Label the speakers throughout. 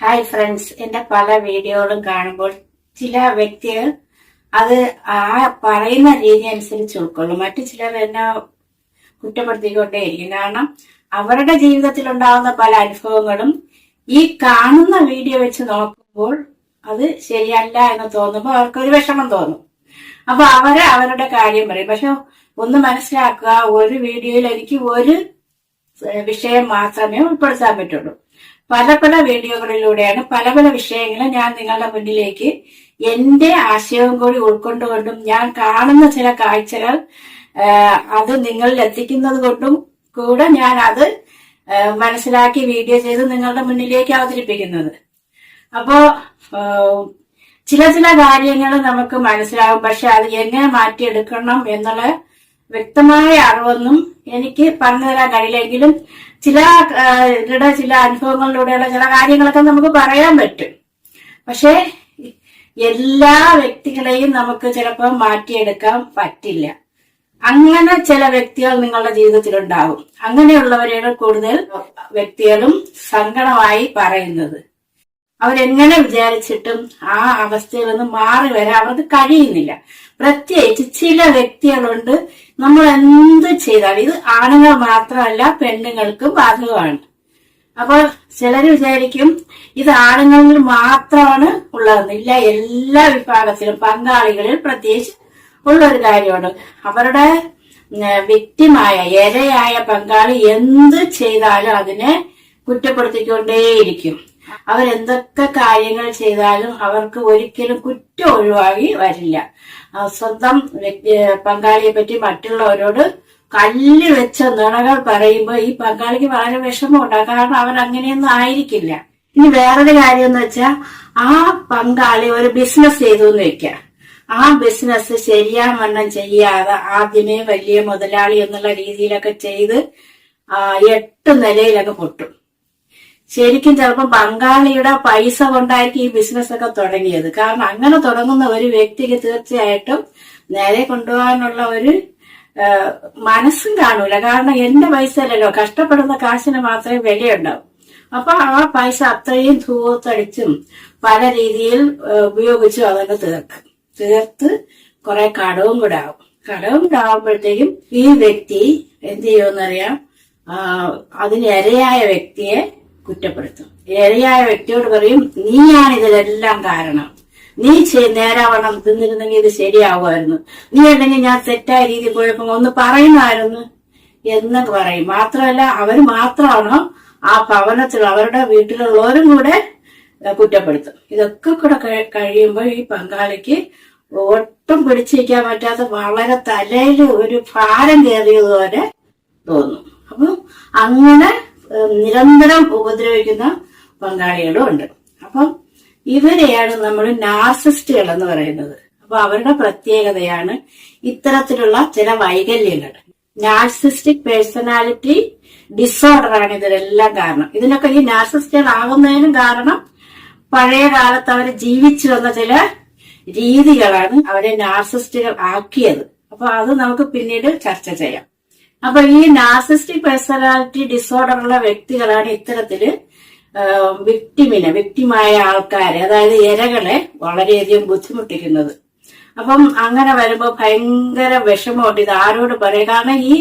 Speaker 1: Hi friends എന്റെ പല വീഡിയോകളും കാണുമ്പോൾ ചില വ്യക്തികൾ അത് ആ പറയുന്ന രീതി അനുസരിച്ച് ഉൾക്കൊള്ളും. മറ്റു ചിലർ എന്നെ കുറ്റപ്പെടുത്തിക്കൊണ്ടേയിരിക്കും. കാരണം അവരുടെ ജീവിതത്തിൽ ഉണ്ടാകുന്ന പല അനുഭവങ്ങളും ഈ കാണുന്ന വീഡിയോ വെച്ച് നോക്കുമ്പോൾ അത് ശരിയല്ല എന്ന് തോന്നുമ്പോൾ അവർക്ക് ഒരു വിഷമം തോന്നും. അപ്പൊ അവർ അവരുടെ കാര്യം പറയും. പക്ഷെ ഒന്ന് മനസ്സിലാക്കുക ഒരു വീഡിയോയിൽ എനിക്ക് ഒരു വിഷയം മാത്രമേ ഉൾപ്പെടുത്താൻ പറ്റുള്ളൂ. പല പല വീഡിയോകളിലൂടെയാണ് പല പല വിഷയങ്ങൾ ഞാൻ നിങ്ങളുടെ മുന്നിലേക്ക് എന്റെ ആശയവും കൂടി ഉൾക്കൊണ്ടുകൊണ്ടും ഞാൻ കാണുന്ന ചില കാഴ്ചകൾ അത് നിങ്ങളിൽ എത്തിക്കുന്നത് കൊണ്ടും കൂടെ ഞാൻ അത് മനസ്സിലാക്കി വീഡിയോ ചെയ്ത് നിങ്ങളുടെ മുന്നിലേക്ക് അവതരിപ്പിക്കുന്നത്. അപ്പോ ചില ചില കാര്യങ്ങൾ നമുക്ക് മനസ്സിലാകും പക്ഷെ അത് എങ്ങനെ മാറ്റിയെടുക്കണം എന്നുള്ള വ്യക്തമായ അറിവൊന്നും എനിക്ക് പറഞ്ഞു തരാൻ കഴിയില്ലെങ്കിലും ചില ഇവരുടെ ചില അനുഭവങ്ങളിലൂടെയുള്ള ചില കാര്യങ്ങളൊക്കെ നമുക്ക് പറയാൻ പറ്റും. പക്ഷേ എല്ലാ വ്യക്തികളെയും നമുക്ക് ചിലപ്പോൾ മാറ്റിയെടുക്കാൻ പറ്റില്ല. അങ്ങനെ ചില വ്യക്തികൾ നിങ്ങളുടെ ജീവിതത്തിൽ ഉണ്ടാകും അങ്ങനെയുള്ളവരെയാണ് കൂടുതൽ വ്യക്തികളും സങ്കടമായി പറയുന്നത്. അവരെങ്ങനെ വിചാരിച്ചിട്ടും ആ അവസ്ഥയിൽ നിന്ന് മാറി വരാൻ അവർക്ക് കഴിയുന്നില്ല. പ്രത്യേകിച്ച് ചില വ്യക്തികളുണ്ട്. നമ്മൾ എന്ത് ചെയ്താലും ഇത് ആണുങ്ങൾ മാത്രമല്ല പെണ്ണുങ്ങൾക്കും ബാധകമാണ്. അപ്പൊ ചിലർ വിചാരിക്കും ഇത് ആണുങ്ങളിൽ മാത്രമാണ് ഉള്ളതെന്ന്. ഇല്ല എല്ലാ വിഭാഗത്തിലും പങ്കാളികളിൽ പ്രത്യേകിച്ച് ഉള്ള ഒരു കാര്യമാണ്. അവരുടെ വ്യക്തിമായ ഇരയായ പങ്കാളി എന്ത് ചെയ്താലും അതിനെ കുറ്റപ്പെടുത്തിക്കൊണ്ടേയിരിക്കും. അവരെന്തൊക്കെ കാര്യങ്ങൾ ചെയ്താലും അവർക്ക് ഒരിക്കലും കുറ്റം ഒഴിവാക്കി വരില്ല. സ്വന്തം വ്യക്തി പങ്കാളിയെ പറ്റി മറ്റുള്ളവരോട് കല്ല് വെച്ച നുണകൾ പറയുമ്പോൾ ഈ പങ്കാളിക്ക് വളരെ വിഷമമുണ്ടാകും കാരണം അവൻ അങ്ങനെയൊന്നും ആയിരിക്കില്ല. ഇനി വേറൊരു കാര്യം എന്ന് വെച്ചാൽ ആ പങ്കാളി ഒരു ബിസിനസ് ചെയ്തു എന്ന് വെക്കുക ആ ബിസിനസ് ശരിയാവണ്ണം ചെയ്യാതെ ആദ്യമേ വലിയ മുതലാളി എന്നുള്ള രീതിയിലൊക്കെ ചെയ്ത് എട്ട് നിലയിലൊക്കെ പൊട്ടും. ശരിക്കും ചിലപ്പോൾ ബംഗാളിയുടെ പൈസ കൊണ്ടായിരിക്കും ഈ ബിസിനസ് ഒക്കെ തുടങ്ങിയത്. കാരണം അങ്ങനെ തുടങ്ങുന്ന ഒരു വ്യക്തിക്ക് തീർച്ചയായിട്ടും നേരെ കൊണ്ടുപോകാനുള്ള ഒരു മനസ്സും കാണൂല. കാരണം എന്റെ പൈസ അല്ലല്ലോ കഷ്ടപ്പെടുന്ന കാശിന് മാത്രമേ വിലയുണ്ടാവും. അപ്പൊ ആ പൈസ അത്രയും ധൂത്തടിച്ചും പല രീതിയിൽ ഉപയോഗിച്ചും അതങ്ങ് തീർക്കും. തീർത്ത് കുറെ കടവും കൂടെ ആവും. കടവും കൂടെ ആവുമ്പോഴത്തേക്കും ഈ വ്യക്തി എന്ത് ചെയ്യുമെന്നറിയാം? അതിന് ഇരയായ വ്യക്തിയെ കുറ്റപ്പെടുത്തും. ഇരയായ വ്യക്തിയോട് പറയും നീയാണ് ഇതിലെല്ലാം കാരണം. നീ നേരാവണ്ണം തിന്നിരുന്നെങ്കിൽ ഇത് ശരിയാവുമായിരുന്നു. നീ ഉണ്ടെങ്കിൽ ഞാൻ തെറ്റായ രീതിയിൽ പോയപ്പോ ഒന്ന് പറയുമായിരുന്നു. എന്നൊക്കെ പറയും. മാത്രമല്ല അവർ മാത്രമാണോ ആ ഭവനത്തിൽ അവരുടെ വീട്ടിലുള്ളവരും കൂടെ കുറ്റപ്പെടുത്തും. ഇതൊക്കെ കൂടെ കഴിയുമ്പോൾ ഈ പങ്കാളിക്ക് ഒട്ടും പിടിച്ചിരിക്കാൻ പറ്റാത്ത വളരെ തലയിൽ ഒരു ഭാരം കയറിയതുപോലെ തോന്നും. അപ്പം അങ്ങനെ നിരന്തരം ഉപദ്രവിക്കുന്ന പങ്കാളികളും ഉണ്ട് അപ്പം ഇവരെയാണ് നമ്മൾ നാർസിസ്റ്റുകൾ എന്ന് പറയുന്നത്. അപ്പൊ അവരുടെ പ്രത്യേകതയാണ് ഇത്തരത്തിലുള്ള ചില വൈകല്യങ്ങൾ. നാർസിസ്റ്റിക് പേഴ്സണാലിറ്റി ഡിസോർഡർ ആണ് ഇതിനെല്ലാം കാരണം. ഇതിനൊക്കെ ഈ നാർസിസ്റ്റുകൾ ആകുന്നതിനും കാരണം പഴയ കാലത്ത് അവർ ജീവിച്ചു വന്ന ചില രീതികളാണ് അവരെ നാർസിസ്റ്റുകൾ ആക്കിയത്. അപ്പൊ അത് നമുക്ക് പിന്നീട് ചർച്ച ചെയ്യാം. അപ്പൊ ഈ നാർസിസ്റ്റിക് പേഴ്സണാലിറ്റി ഡിസോർഡർ ഉള്ള വ്യക്തികളാണ് ഇത്തരത്തിൽ വിക്ടിമിനെ വിക്ടിമായ ആൾക്കാരെ അതായത് ഇരകളെ വളരെയധികം ബുദ്ധിമുട്ടിക്കുന്നത്. അപ്പം അങ്ങനെ വരുമ്പോൾ ഭയങ്കര വിഷമമുണ്ട്. ഇത് ആരോട് പറയും? കാരണം ഈ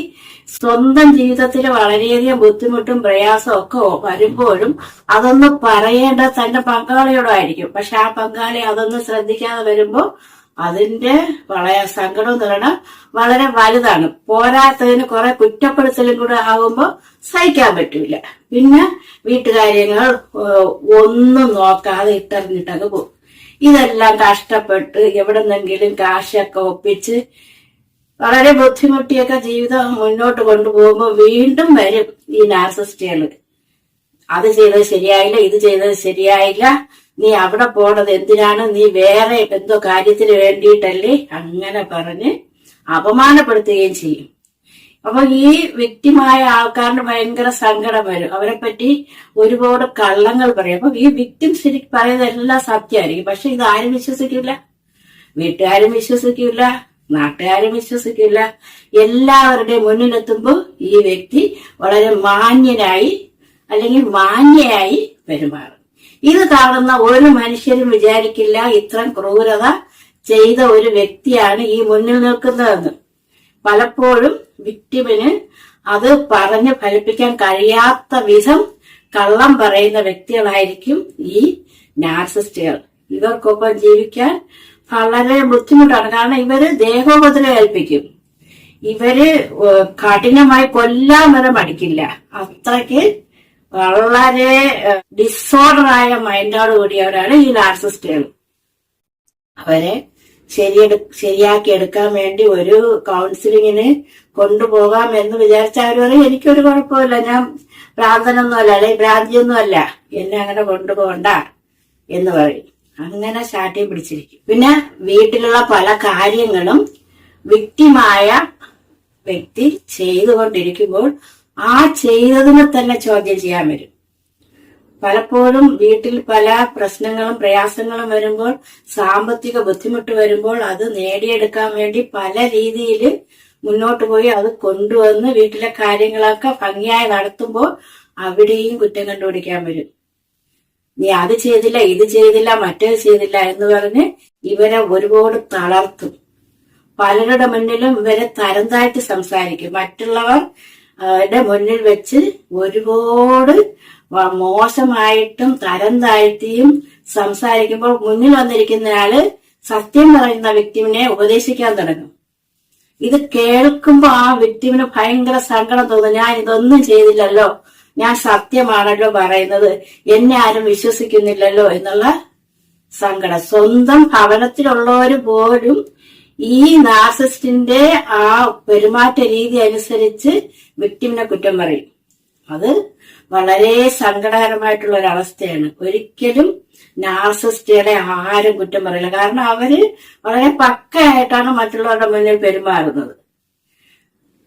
Speaker 1: സ്വന്തം ജീവിതത്തിൽ വളരെയധികം ബുദ്ധിമുട്ടും പ്രയാസവും ഒക്കെ വരുമ്പോഴും അതൊന്ന് പറയേണ്ട തന്റെ പങ്കാളിയോടായിരിക്കും. പക്ഷെ ആ പങ്കാളി അതൊന്നും ശ്രദ്ധിക്കാതെ വരുമ്പോ അതിന്റെ വളയ സങ്കടം എന്ന് പറയുന്നത് വളരെ വലുതാണ്. പോരാത്തതിന് കുറെ കുറ്റപ്പെടുത്തലും കൂടെ ആകുമ്പോ സഹിക്കാൻ പറ്റൂല. പിന്നെ വീട്ടുകാര്യങ്ങൾ ഒന്നും നോക്കാതെ ഇട്ടറിഞ്ഞിട്ടങ്ങ് പോകും. ഇതെല്ലാം കഷ്ടപ്പെട്ട് എവിടെന്നെങ്കിലും കാശൊക്കെ ഒപ്പിച്ച് വളരെ ബുദ്ധിമുട്ടിയൊക്കെ ജീവിതം മുന്നോട്ട് കൊണ്ടുപോകുമ്പോൾ വീണ്ടും വരും ഈ നാർസിസ്റ്റുകൾ അത് ചെയ്തത് ശരിയായില്ല ഇത് ചെയ്തത് ശരിയായില്ല. നീ അവിടെ പോണത് എന്തിനാണ്? നീ വേറെ എന്തോ കാര്യത്തിന് വേണ്ടിയിട്ടല്ലേ? അങ്ങനെ പറഞ്ഞ് അപമാനപ്പെടുത്തുകയും ചെയ്യും. അപ്പൊ ഈ വ്യക്തിമായ ആൾക്കാരുടെ ഭയങ്കര സങ്കടം വരും. അവരെ പറ്റി ഒരുപാട് കള്ളങ്ങൾ പറയും. അപ്പൊ ഈ വിക്ടിം ശരിക്കും പറയുന്നതെല്ലാം സത്യമായിരിക്കും. പക്ഷെ ഇത് ആരും വിശ്വസിക്കില്ല വീട്ടുകാരും വിശ്വസിക്കില്ല നാട്ടുകാരും വിശ്വസിക്കില്ല എല്ലാവരുടെയും മുന്നിലെത്തുമ്പോൾ ഈ വ്യക്തി വളരെ മാന്യനായി അല്ലെങ്കിൽ മാന്യയായി പെരുമാറും. ഇത് കാണുന്ന ഒരു മനുഷ്യരും വിചാരിക്കില്ല ഇത്ര ക്രൂരത ചെയ്ത ഒരു വ്യക്തിയാണ് ഈ മുന്നിൽ നിൽക്കുന്നതെന്ന്. പലപ്പോഴും വിക്ടിമിന് അത് പറഞ്ഞ് ഫലിപ്പിക്കാൻ കഴിയാത്ത വിധം കള്ളം പറയുന്ന വ്യക്തികളായിരിക്കും ഈ നാർസിസ്റ്റുകൾ. ഇവർക്കൊപ്പം ജീവിക്കാൻ വളരെ ബുദ്ധിമുട്ടാണ്. കാരണം ഇവർ ദേഹോപദ്രം ഏൽപ്പിക്കും. ഇവർ കഠിനമായി കൊല്ലാൻ വരെ മടിക്കില്ല. അത്രയ്ക്ക് വളരെ ഡിസോർഡർ ആയ മൈൻഡോട് കൂടിയവരാണ് ഈ നാർസിസ്റ്റുകൾ അവരെ ശരിയെടു ശരിയാക്കി എടുക്കാൻ വേണ്ടി ഒരു കൗൺസിലിങ്ങിന് കൊണ്ടുപോകാം എന്ന് വിചാരിച്ച അവർ പറയും എനിക്കൊരു കുഴപ്പമില്ല ഞാൻ ഭ്രാന്തനൊന്നുമല്ല അല്ലെങ്കിൽ ഭ്രാന്തിയൊന്നുമല്ല എന്നെ അങ്ങനെ കൊണ്ടുപോകണ്ട എന്ന് പറയും. അങ്ങനെ ശാഠ്യം പിടിച്ചിരിക്കും. പിന്നെ വീട്ടിലുള്ള പല കാര്യങ്ങളും വ്യക്തിമായ വ്യക്തി ചെയ്തുകൊണ്ടിരിക്കുമ്പോൾ ആ ചെയ്തതിനെ തന്നെ ചോദ്യം ചെയ്യാൻ വരും. പലപ്പോഴും വീട്ടിൽ പല പ്രശ്നങ്ങളും പ്രയാസങ്ങളും വരുമ്പോൾ സാമ്പത്തിക ബുദ്ധിമുട്ട് വരുമ്പോൾ അത് നേടിയെടുക്കാൻ വേണ്ടി പല രീതിയിൽ മുന്നോട്ട് പോയി അത് കൊണ്ടുവന്ന് വീട്ടിലെ കാര്യങ്ങളൊക്കെ ഭംഗിയായി നടത്തുമ്പോൾ അവിടെയും കുറ്റം കണ്ടുപിടിക്കാൻ വരും. നീ അത് ചെയ്തില്ല ഇത് ചെയ്തില്ല മറ്റേത് ചെയ്തില്ല എന്ന് പറഞ്ഞ് ഇവരെ ഒരുപാട് തളർത്തും. പലരുടെ മുന്നിലും ഇവരെ തരംതായിട്ട് സംസാരിക്കും. മറ്റുള്ളവർ ടെ മുന്നിൽ വെച്ച് ഒരുപാട് മോശമായിട്ടും തരം താഴ്ത്തിയും സംസാരിക്കുമ്പോൾ മുന്നിൽ വന്നിരിക്കുന്നയാൾ സത്യം പറയുന്ന വ്യക്തിവിനെ ഉപദേശിക്കാൻ തുടങ്ങും. ഇത് കേൾക്കുമ്പോൾ ആ വ്യക്തിവിന് ഭയങ്കര സങ്കടം തോന്നും. ഞാൻ ഇതൊന്നും ചെയ്തില്ലല്ലോ. ഞാൻ സത്യമാണല്ലോ പറയുന്നത്. എന്നെ ആരും വിശ്വസിക്കുന്നില്ലല്ലോ എന്നുള്ള സങ്കടം. സ്വന്തം ഭവനത്തിലുള്ളവര് പോലും ഈ നാർസിസ്റ്റിന്റെ ആ പെരുമാറ്റ രീതി അനുസരിച്ച് വിക്ടിമിനെ കുറ്റം പറയും. അത് വളരെ സങ്കടകരമായിട്ടുള്ള ഒരു അവസ്ഥയാണ്. ഒരിക്കലും നാർസിസ്റ്റുകളെ ആരും കുറ്റം പറയില്ല. കാരണം അവർ വളരെ പക്കയായിട്ടാണ് മറ്റുള്ളവരുടെ മുന്നിൽ പെരുമാറുന്നത്.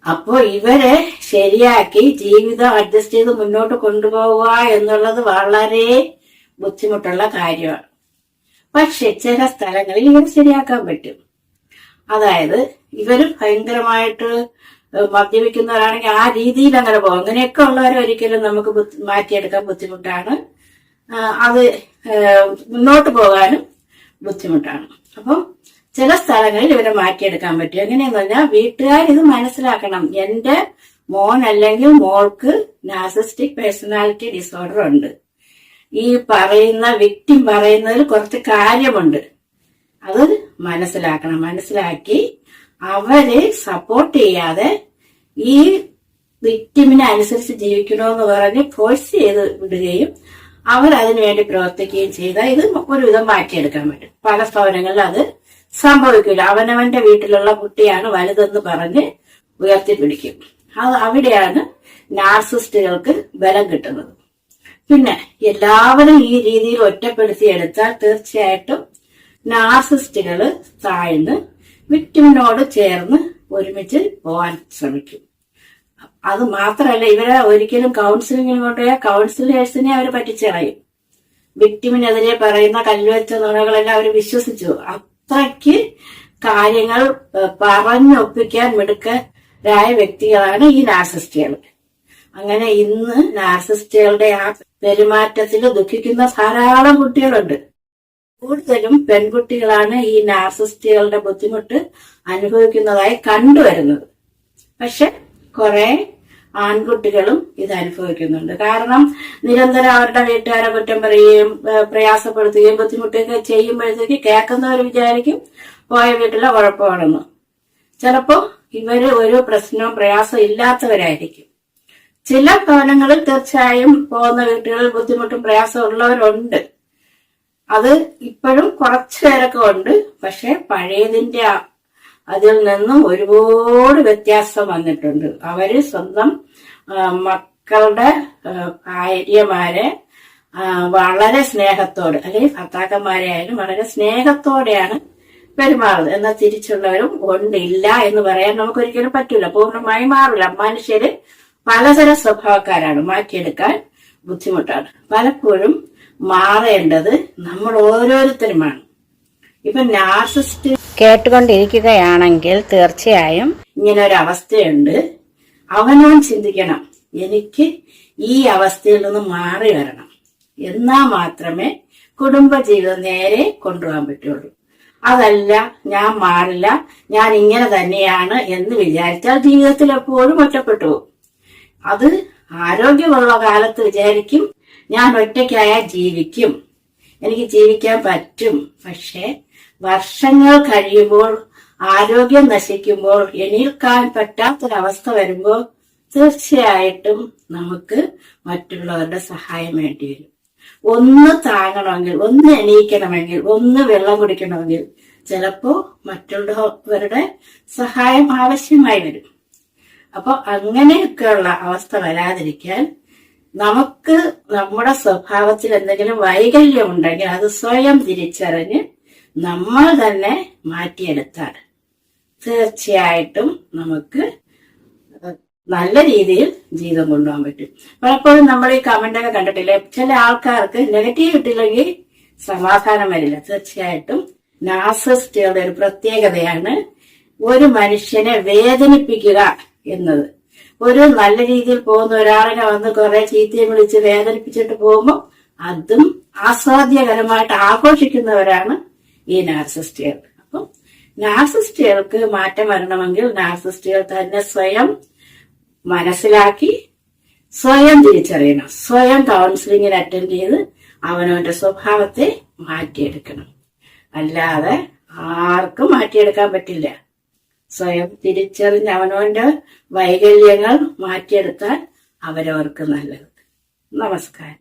Speaker 1: അപ്പോ ഇവരെ ശരിയാക്കി ജീവിതം അഡ്ജസ്റ്റ് ചെയ്ത് മുന്നോട്ട് കൊണ്ടുപോവുക എന്നുള്ളത് വളരെ ബുദ്ധിമുട്ടുള്ള കാര്യമാണ്. പക്ഷെ ചില സ്ഥലങ്ങളിൽ ഇവർ ശരിയാക്കാൻ പറ്റും. അതായത് ഇവർ ഭയങ്കരമായിട്ട് മദ്യപിക്കുന്നവരാണെങ്കിൽ ആ രീതിയിൽ അങ്ങനെ പോകും. അങ്ങനെയൊക്കെ ഉള്ളവരെ ഒരിക്കലും നമുക്ക് മാറ്റിയെടുക്കാൻ ബുദ്ധിമുട്ടാണ്. അത് മുന്നോട്ട് പോകാനും ബുദ്ധിമുട്ടാണ്. അപ്പം ചില സ്ഥലങ്ങളിൽ ഇവരെ മാറ്റിയെടുക്കാൻ പറ്റും. എങ്ങനെയെന്ന് പറഞ്ഞാൽ വീട്ടുകാർ ഇത് മനസ്സിലാക്കണം. എന്റെ മോൻ അല്ലെങ്കിൽ മോൾക്ക് നാസിസ്റ്റിക് പേഴ്സണാലിറ്റി ഡിസോർഡർ ഉണ്ട്. ഈ പറയുന്ന വ്യക്തി പറയുന്നതിൽ കുറച്ച് കാര്യമുണ്ട്. അത് മനസ്സിലാക്കണം. മനസ്സിലാക്കി അവരെ സപ്പോർട്ട് ചെയ്യാതെ ഈ വിക്ടിമിനെ അനുസരിച്ച് ജീവിക്കണമെന്ന് പറഞ്ഞ് ഫോഴ്സ് ചെയ്ത് വിടുകയും അവർ അതിനുവേണ്ടി പ്രവർത്തിക്കുകയും ചെയ്താൽ ഇത് ഒരുവിധം മാറ്റിയെടുക്കാൻ പറ്റും. പല സ്ഥാപനങ്ങളിൽ അത് സംഭവിക്കില്ല. അവനവന്റെ വീട്ടിലുള്ള കുട്ടിയാണ് വലുതെന്ന് പറഞ്ഞ് ഉയർത്തിപ്പിടിക്കും. അത് അവിടെയാണ് നാർസിസ്റ്റുകൾക്ക് ബലം കിട്ടുന്നത്. പിന്നെ എല്ലാവരും ഈ രീതിയിൽ ഒറ്റപ്പെടുത്തിയെടുത്താൽ തീർച്ചയായിട്ടും നാർസിസ്റ്റുകൾ താഴ്ന്ന് വിക്ടിമിനോട് ചേർന്ന് ഒരുമിച്ച് പോകാൻ ശ്രമിക്കും. അത് മാത്രമല്ല ഇവരെ ഒരിക്കലും കൗൺസിലിങ്ങിന് കൊണ്ടുപോയാൽ കൗൺസിലേഴ്സിനെ അവർ പറ്റിച്ചളയും വിക്ടിമിനെതിരെ പറയുന്ന കല്ലുവെച്ച നുണകളെല്ലാം അവർ വിശ്വസിച്ചു. അത്രയ്ക്ക് കാര്യങ്ങൾ പറഞ്ഞൊപ്പിക്കാൻ മിടുക്കരായ വ്യക്തികളാണ് ഈ നാർസിസ്റ്റുകൾ അങ്ങനെ ഇന്ന് നാർസിസ്റ്റുകളുടെ ആ പെരുമാറ്റത്തിൽ ദുഃഖിക്കുന്ന ധാരാളം കുട്ടികളുണ്ട്. കൂടുതലും പെൺകുട്ടികളാണ് ഈ നാർസിസ്റ്റുകളുടെ ബുദ്ധിമുട്ട് അനുഭവിക്കുന്നതായി കണ്ടുവരുന്നത്. പക്ഷെ കുറെ ആൺകുട്ടികളും ഇത് അനുഭവിക്കുന്നുണ്ട്. കാരണം നിരന്തരം അവരുടെ വീട്ടുകാരെ കുറ്റം പറയുകയും പ്രയാസപ്പെടുത്തുകയും ബുദ്ധിമുട്ടുകയൊക്കെ ചെയ്യുമ്പോഴത്തേക്ക് കേൾക്കുന്നവർ വിചാരിക്കും പോയ വീട്ടിലെ കുഴപ്പമാണെന്ന്. ചിലപ്പോ ഇവർ ഒരു പ്രശ്നവും പ്രയാസം ഇല്ലാത്തവരായിരിക്കും. ചില ഭവനങ്ങളിൽ തീർച്ചയായും പോകുന്ന വീട്ടുകളിൽ ബുദ്ധിമുട്ടും പ്രയാസവും ഉള്ളവരുണ്ട്. അത് ഇപ്പോഴും കുറച്ചു പേരൊക്കെ ഉണ്ട്. പക്ഷെ പഴയതിന്റെ അതിൽ നിന്നും ഒരുപാട് വ്യത്യാസം വന്നിട്ടുണ്ട്. അവർ സ്വന്തം മക്കളുടെ ഭാര്യമാരെ വളരെ സ്നേഹത്തോടെ അല്ലെങ്കിൽ ഭർത്താക്കന്മാരെ ആയാലും വളരെ സ്നേഹത്തോടെയാണ് പെരുമാറുന്നത്. എന്നാൽ തിരിച്ചുള്ളവരും ഉണ്ടില്ല എന്ന് പറയാൻ നമുക്ക് ഒരിക്കലും പറ്റൂല. പൂർണമായി മാറില്ല മനുഷ്യര് പലതരം സ്വഭാവക്കാരാണ്. മാറ്റിയെടുക്കാൻ ബുദ്ധിമുട്ടാണ്. പലപ്പോഴും മാറേണ്ടത് നമ്മൾ ഓരോരുത്തരുമാണ്. ഇപ്പൊ നാർസിസ്റ്റ് കേട്ടുകൊണ്ടിരിക്കുകയാണെങ്കിൽ തീർച്ചയായും ഇങ്ങനെ ഒരു അവസ്ഥയുണ്ട് അവനവൻ ചിന്തിക്കണം എനിക്ക് ഈ അവസ്ഥയിൽ നിന്ന് മാറി വരണം. എന്നാ മാത്രമേ കുടുംബജീവിതം നേരെ കൊണ്ടുപോകാൻ പറ്റുള്ളൂ. അതല്ല ഞാൻ മാറില്ല ഞാൻ ഇങ്ങനെ തന്നെയാണ് എന്ന് വിചാരിച്ചാൽ ജീവിതത്തിൽ എപ്പോഴും ഒറ്റപ്പെട്ടു പോകും. അത് ആരോഗ്യമുള്ള കാലത്ത് വിചാരിക്കും ഞാൻ ഒറ്റയ്ക്കായാൽ ജീവിക്കും. എനിക്ക് ജീവിക്കാൻ പറ്റും. പക്ഷെ വർഷങ്ങൾ കഴിയുമ്പോൾ ആരോഗ്യം നശിക്കുമ്പോൾ എണീക്കാൻ പറ്റാത്തൊരവസ്ഥ വരുമ്പോൾ തീർച്ചയായിട്ടും നമുക്ക് മറ്റുള്ളവരുടെ സഹായം വേണ്ടി വരും. ഒന്ന് താങ്ങണമെങ്കിൽ ഒന്ന് എണീക്കണമെങ്കിൽ ഒന്ന് വെള്ളം കുടിക്കണമെങ്കിൽ ചിലപ്പോ മറ്റുള്ളവരുടെ സഹായം ആവശ്യമായി വരും. അപ്പൊ അങ്ങനെയൊക്കെയുള്ള അവസ്ഥ വരാതിരിക്കാൻ നമുക്ക് നമ്മുടെ സ്വഭാവത്തിൽ എന്തെങ്കിലും വൈകല്യം ഉണ്ടെങ്കിൽ അത് സ്വയം തിരിച്ചറിഞ്ഞ് നമ്മൾ തന്നെ മാറ്റിയെടുത്താൽ തീർച്ചയായിട്ടും നമുക്ക് നല്ല രീതിയിൽ ജീവിതം കൊണ്ടുപോകാൻ പറ്റും. പലപ്പോഴും നമ്മൾ ഈ കമന്റ് ഒക്കെ കണ്ടിട്ടില്ലേ? ചില ആൾക്കാർക്ക് നെഗറ്റീവ് കിട്ടില്ലെങ്കിൽ സമാധാനം വരില്ല. തീർച്ചയായിട്ടും നാസിസ്റ്റുകളുടെ ഒരു പ്രത്യേകതയാണ് ഒരു മനുഷ്യനെ വേദനിപ്പിക്കുക എന്നത്. ഒരു നല്ല രീതിയിൽ പോകുന്ന ഒരാളിനെ വന്ന് കുറെ ചീത്തയും വിളിച്ച് വേദനിപ്പിച്ചിട്ട് പോകുമ്പോൾ അതും ആസ്വാദ്യകരമായിട്ട് ആഘോഷിക്കുന്നവരാണ് ഈ നാർസിസ്റ്റുകൾ. അപ്പം നാർസിസ്റ്റുകൾക്ക് മാറ്റം വരണമെങ്കിൽ നാർസിസ്റ്റുകൾ തന്നെ സ്വയം മനസ്സിലാക്കി സ്വയം തിരിച്ചറിയണം. സ്വയം കൗൺസിലിങ്ങിന് അറ്റൻഡ് ചെയ്ത് അവനവന്റെ സ്വഭാവത്തെ മാറ്റിയെടുക്കണം. അല്ലാതെ ആർക്കും മാറ്റിയെടുക്കാൻ പറ്റില്ല. സ്വയം തിരിച്ചറിഞ്ഞ് അവനവന്റെ വൈകല്യങ്ങൾ മാറ്റിയെടുത്താൽ അവരവർക്ക് നല്ലത്. നമസ്കാരം.